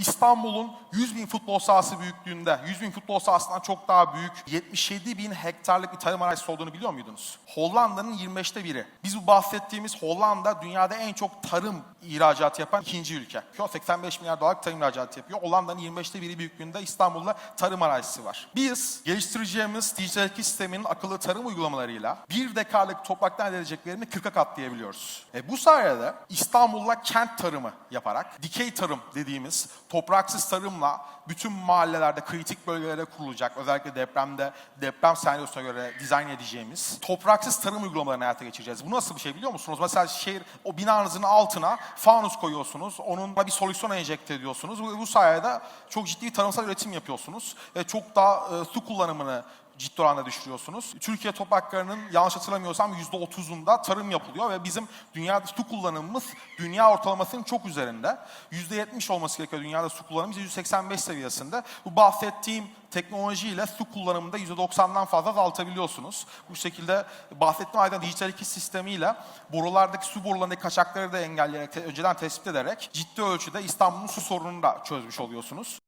İstanbul'un 100 bin futbol sahası büyüklüğünde, 100 bin futbol sahasından çok daha büyük 77 bin hektarlık bir tarım arazisi olduğunu biliyor muydunuz? Hollanda'nın 25'te biri. Biz bu bahsettiğimiz Hollanda dünyada en çok tarım ihracatı yapan ikinci ülke. 85 milyar dolarlık tarım ihracatı yapıyor. Hollanda'nın 25'te biri büyüklüğünde İstanbul'da tarım arazisi var. Biz geliştireceğimiz dijital sisteminin akıllı tarım uygulamalarıyla bir dekarlık topraktan elde edeceklerini 40'a katlayabiliyoruz. E bu sayede İstanbul'la kent tarımı yaparak dikey tarım dediğimiz topraksız tarımla bütün mahallelerde kritik bölgelere kurulacak özellikle depremde deprem senaryosuna göre dizayn edeceğimiz topraksız tarım uygulamalarını hayata geçireceğiz. Bu nasıl bir şey biliyor musunuz? Mesela şehir o binanızın altına fanus koyuyorsunuz. Onunla bir solüsyon enjekte ediyorsunuz. Bu, bu sayede çok ciddi tarımsal üretim yapıyorsunuz. Ve çok daha e, su kullanımını ciddi oranda düşürüyorsunuz. Türkiye topraklarının yanlış hatırlamıyorsam %30'unda tarım yapılıyor ve bizim dünyada su kullanımımız dünya ortalamasının çok üzerinde. %70 olması gerekiyor dünyada su kullanımı, biz %85 seviyesinde. Bu bahsettiğim teknolojiyle su kullanımında %90'dan fazla azaltabiliyorsunuz. Bu şekilde bahsettiğim aydın dijital iki sistemiyle borulardaki su borularındaki kaçakları da engelleyerek, önceden tespit ederek ciddi ölçüde İstanbul'un su sorununu da çözmüş oluyorsunuz.